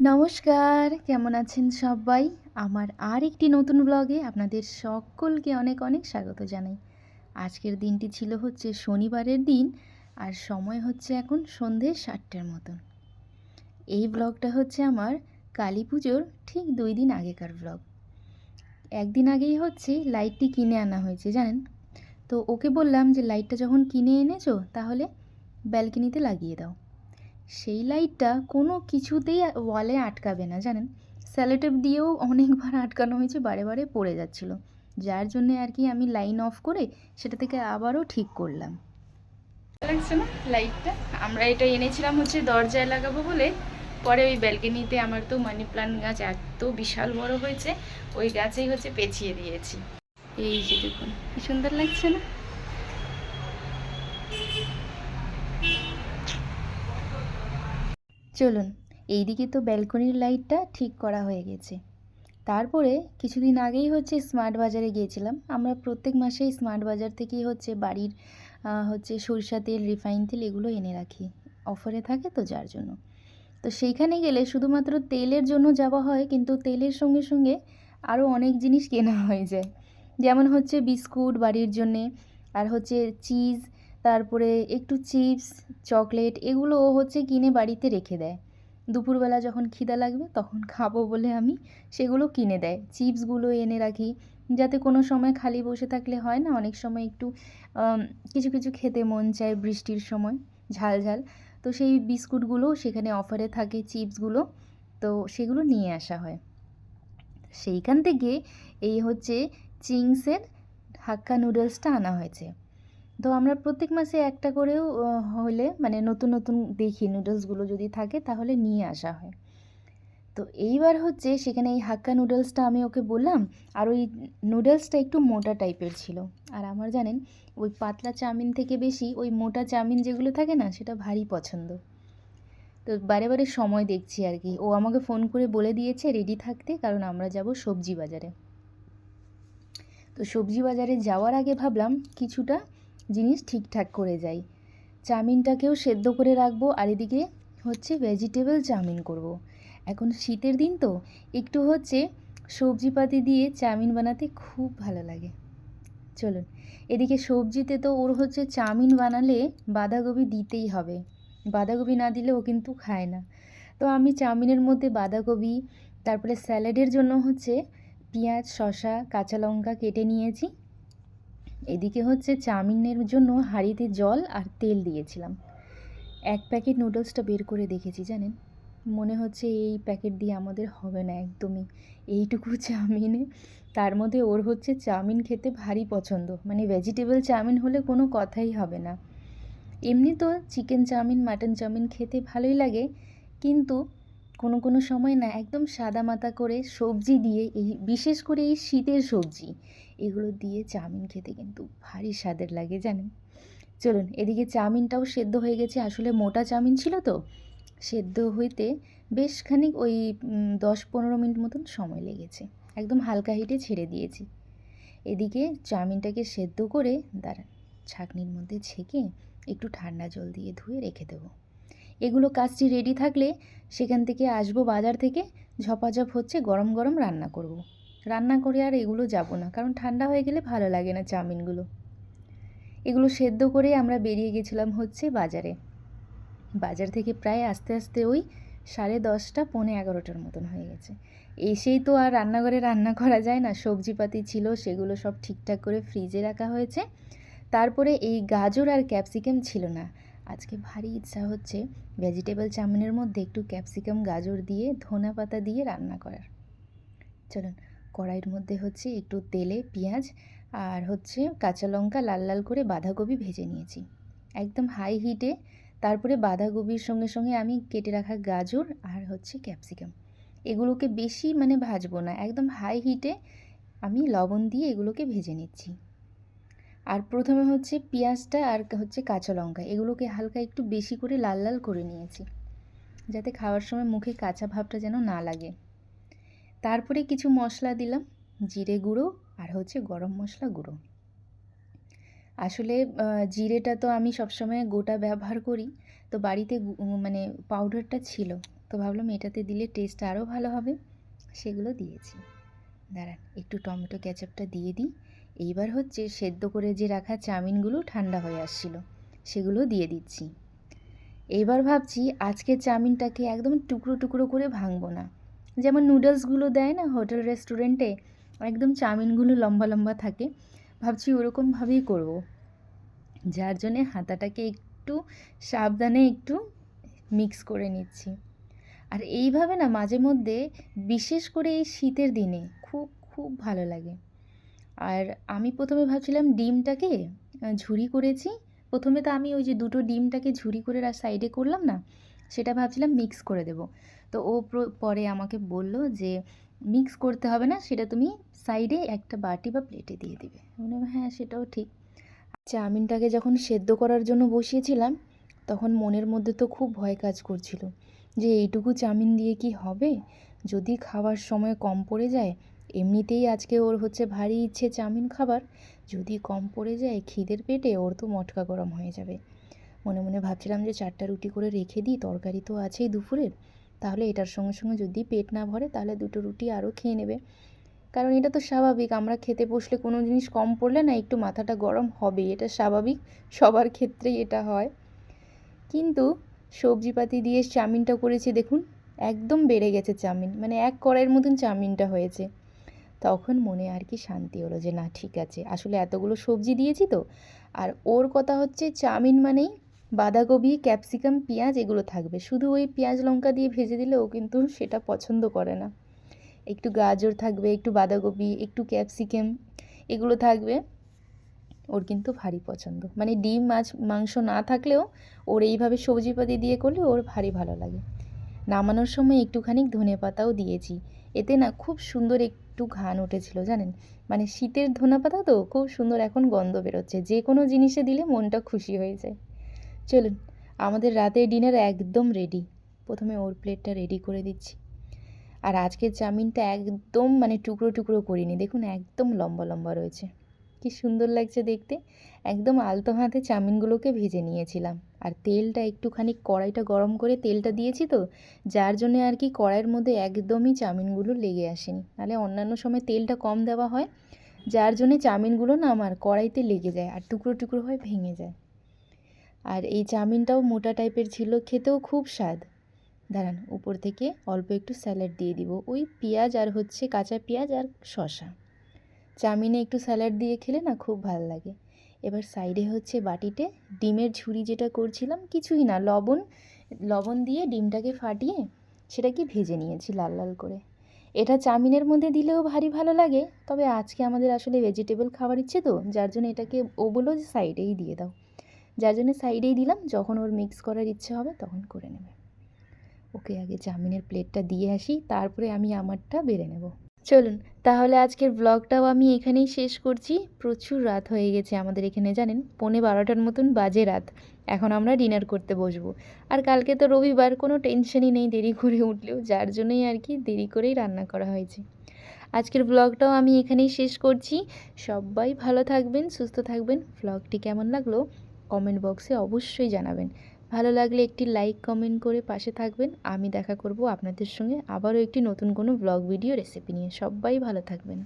নমস্কার, কেমন আছেন সবাই? আমার আর একটি নতুন ব্লগে আপনাদের সকলকে অনেক অনেক স্বাগত জানাই। আজকের দিনটি ছিল হচ্ছে শনিবারের দিন আর সময় হচ্ছে এখন সন্ধে সাতটার মতন। এই ব্লগটা হচ্ছে আমার কালী পুজোর ঠিক দুই দিন আগেকার ব্লগ একদিন আগেই হচ্ছে লাইটটি কিনে আনা হয়েছে, জানেন? তো ওকে বললাম যে লাইটটা যখন কিনে এনেছো, তাহলে ব্যালকনিতে লাগিয়ে দাও। সেই লাইটটা কোনো কিছুতেই ওয়ালে আটকাবে না, জানেন? স্যালোটেপ দিয়েও অনেকবার আটকানো হয়েছে, বারে বারে পড়ে যাচ্ছিল। যার জন্যে আর কি আমি লাইন অফ করে সেটা থেকে আবারও ঠিক করলাম। লাগছে না লাইটটা আমরা এটা এনেছিলাম হচ্ছে দরজায় লাগাবো বলে, পরে ওই ব্যালকনিতে আমার তো মানি প্লান্ট গাছ এত বিশাল বড় হয়েছে, ওই গাছেই হচ্ছে পেঁচিয়ে দিয়েছি। এই যে দেখুন, কি সুন্দর লাগছে না? চলুন, এইদিকে তো ব্যালকনির লাইটটা ঠিক করা হয়ে গেছে। তারপরে কিছুদিন আগেই হচ্ছে স্মার্ট বাজারে গিয়েছিলাম। আমরা প্রত্যেক মাসেই স্মার্ট বাজার থেকেই হচ্ছে বাড়ির হচ্ছে সরিষা তেল, রিফাইন তেল এগুলো এনে রাখি। অফারে থাকে তো যার জন্য। তো সেইখানে গেলে শুধুমাত্র তেলের জন্য যাওয়া হয়, কিন্তু তেলের সঙ্গে সঙ্গে আরও অনেক জিনিস কেনা হয়ে যায়। যেমন হচ্ছে বিস্কুট বাড়ির জন্যে, আর হচ্ছে চিজ তারপরে একটু চিপস, চকলেট এগুলো ও হচ্ছে কিনে বাড়িতে রেখে দেয়। দুপুরবেলা যখন খিদা লাগবে তখন খাব বলে আমি সেগুলো কিনে দেয়। চিপসগুলো এনে রাখি। যাতে কোনো সময় খালি বসে থাকলে হয় না, অনেক সময় একটু কিছু কিছু খেতে মন চায় বৃষ্টির সময়, ঝাল ঝাল। তো সেই বিস্কুটগুলো সেখানে অফারে থাকে চিপসগুলো, তো সেগুলো নিয়ে আসা হয়। সেইখান থেকে এই হচ্ছে চিংসের হাক্কা নুডলসটা আনা হয়েছে। তো আমরা প্রত্যেক মাসে একটা করেও হলে মানে নতুন নতুন দেখি নুডলসগুলো যদি থাকে তাহলে নিয়ে আসা হয়। তো এইবার হচ্ছে সেখানে এই হাক্কা নুডলসটা আমি ওকে বললাম, আর ওই নুডলসটা একটু মোটা টাইপের ছিল। আর আমার জানেন, ওই পাতলা চাউমিন থেকে বেশি ওই মোটা চাউমিন যেগুলো থাকে না সেটা ভারী পছন্দ। তো বারে বারে সময় দেখছি আর কি। ও আমাকে ফোন করে বলে দিয়েছে রেডি থাকতে, কারণ আমরা যাব সবজি বাজারে। তো সবজি বাজারে যাওয়ার আগে ভাবলাম কিছুটা জিনিস ঠিকঠাক করে যাই। চাউমিনটাকেও সেদ্ধ করে রাখব আর এদিকে হচ্ছে ভেজিটেবল চাউমিন করব। এখন শীতের দিন তো, একটু হচ্ছে সবজিপাতি দিয়ে চাউমিন বানাতে খুব ভালো লাগে। চলুন, এদিকে সবজিতে তো ওর হচ্ছে চাউমিন বানালে বাঁধাকপি দিতেই হবে। বাঁধাকপি না দিলে ও কিন্তু খায় না। তো আমি চাউমিনের মধ্যে বাঁধাকপি, তারপরে স্যালাডের জন্য হচ্ছে পেঁয়াজ, শসা, কাঁচা লঙ্কা কেটে নিয়েছি। এদিকে হচ্ছে চাউমিনের জন্য হাঁড়িতে জল আর তেল দিয়েছিলাম। এক প্যাকেট নুডলসটা বের করে দেখেছি, জানেন? মনে হচ্ছে এই প্যাকেট দিয়ে আমাদের হবে না একদমই। এইটুকু চাউমিনে। তার মধ্যে ওর হচ্ছে চাউমিন খেতে ভারী পছন্দ। মানে ভেজিটেবল চাউমিন হলে কোনো কথাই হবে না। এমনি তো চিকেন চাউমিন মাটন চাউমিন খেতে ভালোই লাগে। কিন্তু কোনো কোনো সময় না একদম সাদা মাতা করে সবজি দিয়ে এই, বিশেষ করে এই শীতের সবজি, এগুলো দিয়ে চাউমিন খেতে কিন্তু ভারী স্বাদের লাগে, জানেন? চলুন, এদিকে চাউমিনটাও সেদ্ধ হয়ে গেছে, আসলে মোটা চাউমিন ছিল তো, সেদ্ধ হইতে বেশ খানিক ওই দশ পনেরো মিনিট মতন সময় লেগেছে, একদম হালকা হিটে ছেড়ে দিয়েছি। এদিকে চাউমিনটাকে সেদ্ধ করে, দাঁড়ান, ছাঁকনির মধ্যে ছেঁকে একটু ঠান্ডা জল দিয়ে ধুয়ে রেখে দেবো। এগুলো কাজটি রেডি থাকলে সেখান থেকে আসব বাজার থেকে, ঝপাঝপ হচ্ছে গরম গরম রান্না করব। রান্না করে আর এগুলো যাব না, কারণ ঠান্ডা হয়ে গেলে ভালো লাগে না চাউমিনগুলো। এগুলো সেদ্ধ করে আমরা বেরিয়ে গেছিলাম হচ্ছে বাজারে। বাজার থেকে প্রায় আস্তে আস্তে ওই সাড়ে দশটা, পৌনে এগারোটার মতন হয়ে গেছে। এসেই তো আর রান্নাঘরে রান্না করা যায় না, সবজিপাতি ছিল, সেগুলো সব ঠিকঠাক করে ফ্রিজে রাখা হয়েছে। তারপরে এই গাজর আর ক্যাপসিকাম ছিল না। আজকে ভারী ইচ্ছা হচ্ছে ভেজিটেবল চাউমিনের মধ্যে একটু ক্যাপসিকাম গাজর দিয়ে ধনা পাতা দিয়ে রান্না করার। চলুন, কড়াইয়ের মধ্যে হচ্ছে একটু তেলে পেঁয়াজ আর হচ্ছে কাঁচা লঙ্কা লাল লাল করে বাঁধাকপি ভেজে নিয়েছি। একদম হাই হিটে তারপরে বাঁধাকপির সঙ্গে সঙ্গে আমি কেটে রাখা গাজর আর হচ্ছে ক্যাপসিকাম এগুলোকে বেশি মানে ভাজবো না, একদম হাই হিটে আমি লবণ দিয়ে এগুলোকে ভেজে নিচ্ছি। আর প্রথমে হচ্ছে পেঁয়াজটা আর হচ্ছে কাঁচা লঙ্কা। এগুলোকে হালকা একটু বেশি করে লাল লাল করে নিয়েছি, যাতে খাওয়ার সময় মুখে কাঁচা ভাবটা যেন না লাগে। তারপরে কিছু মশলা দিলাম, জিরে গুঁড়ো আর হচ্ছে গরম মশলা গুঁড়ো। আসলে জিরেটা তো আমি সবসময় গোটা ব্যবহার করি, তো বাড়িতে মানে পাউডারটা ছিল, তো ভাবলাম এটাতে দিলে টেস্ট আরও ভালো হবে, সেগুলো দিয়েছি। দাঁড়ান, একটু টমেটো ক্যাচাপটা দিয়ে দিই। এইবার হচ্ছে সেদ্ধ করে যে রাখা চাউমিনগুলো ঠান্ডা হয়ে আসছিল, সেগুলো দিয়ে দিচ্ছি। এবার ভাবছি আজকে চাউমিনটাকে একদম টুকরো টুকরো করে ভাঙবো না। যেমন নুডলসগুলো দেয় না হোটেল রেস্টুরেন্টে, একদম চাউমিনগুলো লম্বা লম্বা থাকে, ভাবছি ওরকমভাবেই করব। যার জন্যে হাতাটাকে একটু সাবধানে একটু মিক্স করে নিচ্ছি। আর এইভাবে না মাঝে মধ্যে বিশেষ করে এই শীতের দিনে খুব খুব ভালো লাগে। আর আমি প্রথমে ভাবছিলাম ডিমটাকে ঝুরি করেছি। প্রথমে তো আমি ওই যে দুটো ডিমটাকে ঝুরি করে সাইডে করলাম না, সেটা ভাবছিলাম মিক্স করে দেব। তো ও পরে আমাকে বলল যে মিক্স করতে হবে না, সেটা তুমি সাইডে একটা বাটি বা প্লেটে দিয়ে দিবে। বললাম হ্যাঁ সেটাও ঠিক। চাউমিনটাকে যখন সেদ্ধ করার জন্য বসিয়েছিলাম, তখন মনের মধ্যে তো খুব ভয় কাজ করছিল যে, এইটুকু চাউমিন দিয়ে কি হবে? যদি খাওয়ার সময় কম পড়ে যায় এমনিতেই আজকে ওর হচ্ছে ভারী ইচ্ছে চাউমিন খাবার। যদি কম পড়ে যায় খিদের পেটে, ওর তো মটকা গরম হয়ে যাবে। মনে মনে ভাবছিলাম যে চারটা রুটি করে রেখে দিই, তরকারি তো আছেই দুপুরের। তাহলে এটার সঙ্গে সঙ্গে যদি পেট না ভরে, তাহলে দুটো রুটি আরও খেয়ে নেবে। কারণ এটা তো স্বাভাবিক, আমরা খেতে বসলে কোনো জিনিস কম পড়লে না একটু মাথাটা গরম হবে, এটা স্বাভাবিক, সবার ক্ষেত্রেই এটা হয়। কিন্তু সবজিপাতি দিয়ে চাউমিনটা করেছি, দেখুন, একদম বেড়ে গেছে চাউমিন মানে এক কড়াইয়ের মতন চাউমিনটা হয়েছে। তখন মনে আর কি শান্তি হলো যে, না, ঠিক আছে। আসলে এতগুলো সবজি দিয়েছি তো। আর ওর কথা হচ্ছে চাউমিন মানেই বাঁধাকপি, ক্যাপসিকাম, পেঁয়াজ এগুলো থাকবে। শুধু ওই পেঁয়াজ লঙ্কা দিয়ে ভেজে দিলে ও কিন্তু সেটা পছন্দ করে না। একটু গাজর থাকবে, একটু বাঁধাকপি, একটু ক্যাপসিকাম এগুলো থাকবে। ওর কিন্তু ভারী পছন্দ। মানে ডিম, মাছ, মাংস না থাকলেও ওর এইভাবে সবজিপাতি দিয়ে করলে ওর ভারী ভালো লাগে। নামানোর সময় একটুখানি ধনে পাতাও দিয়েছি। এতে না খুব সুন্দর একটু ঘান উঠেছিল, জানেন? মানে শীতের ধনাপাতা তো খুব সুন্দর এখন গন্ধ বেরোচ্ছে, যে কোনো জিনিসে দিলে মনটা খুশি হয়ে যায়। চলুন, আমাদের রাতের ডিনার একদম রেডি প্রথমে ওর প্লেটটা রেডি করে দিচ্ছি। আর আজকের চাউমিনটা একদম মানে টুকরো টুকরো করিনি, দেখুন একদম লম্বা লম্বা রয়েছে। কি সুন্দর লাগছে দেখতে। একদম আলতো হাতে চাউমিনগুলোকে ভেজে নিয়েছিলাম। আর তেলটা একটুখানি কড়াইটা গরম করে তেলটা দিয়েছি তো, যার জন্য আর কি কড়াইয়ের মধ্যে একদমই চাউমিনগুলো লেগে আসেনি। নাহলে অন্যান্য সময় তেলটা কম দেওয়া হয়, যার জন্যে চাউমিনগুলো না আমার কড়াইতে লেগে যায় আর টুকরো টুকরো হয়ে ভেঙে যায়। আর এই চাউমিনটাও মোটা টাইপের ছিল, খেতেও খুব স্বাদ। দাঁড়ান, উপর থেকে অল্প একটু স্যালাড দিয়ে দিব। ওই পেঁয়াজ আর হচ্ছে কাঁচা পেঁয়াজ আর শসা। চাউমিনে একটু স্যালাড দিয়ে খেলে না খুব ভালো লাগে। এবার সাইডে হচ্ছে বাটিতে ডিমের ঝুড়ি যেটা করছিলাম, কিছুই না, লবণ লবণ দিয়ে ডিমটাকে ফাটিয়ে সেটা কি ভেজে নিয়েছি লাল লাল করে। এটা চাউমিনের মধ্যে দিলেও ভারী ভালো লাগে, তবে আজকে আমাদের আসলে ভেজিটেবল খাবার ইচ্ছে তো, যার জন্য এটাকে ও বলল যে সাইডেই দিয়ে দাও। যার জন্য সাইডেই দিলাম, যখন ওর মিক্স করার ইচ্ছে হবে তখন করে নেবে। ওকে, আগে চাউমিনের প্লেটটা দিয়ে আসি, তারপরে আমি আমারটা বেড়ে নেব। চলুন, তাহলে আজকের ব্লগটাও আমি এখানেই শেষ করছি। প্রচুর রাত হয়ে গেছে আমাদের এখানে, জানেন? পৌনে বারোটার মতন বাজে রাত। এখন আমরা ডিনার করতে বসবো। আর কালকে তো রবিবার, কোনো টেনশনই নেই দেরি করে উঠলেও, যার জন্যই আর কি দেরি করেই রান্না করা হয়েছে। আজকের ব্লগটাও আমি এখানেই শেষ করছি। সবাই ভালো থাকবেন, সুস্থ থাকবেন। ব্লগটি কেমন লাগল? কমেন্ট বক্সে অবশ্যই জানাবেন। ভালো লাগলে একটি লাইক কমেন্ট করে পাশে থাকবেন। আমি দেখা করব আপনাদের সঙ্গে আবারও একটি নতুন কোনো ব্লগ ভিডিও রেসিপি নিয়ে। সবাই ভালো থাকবেন।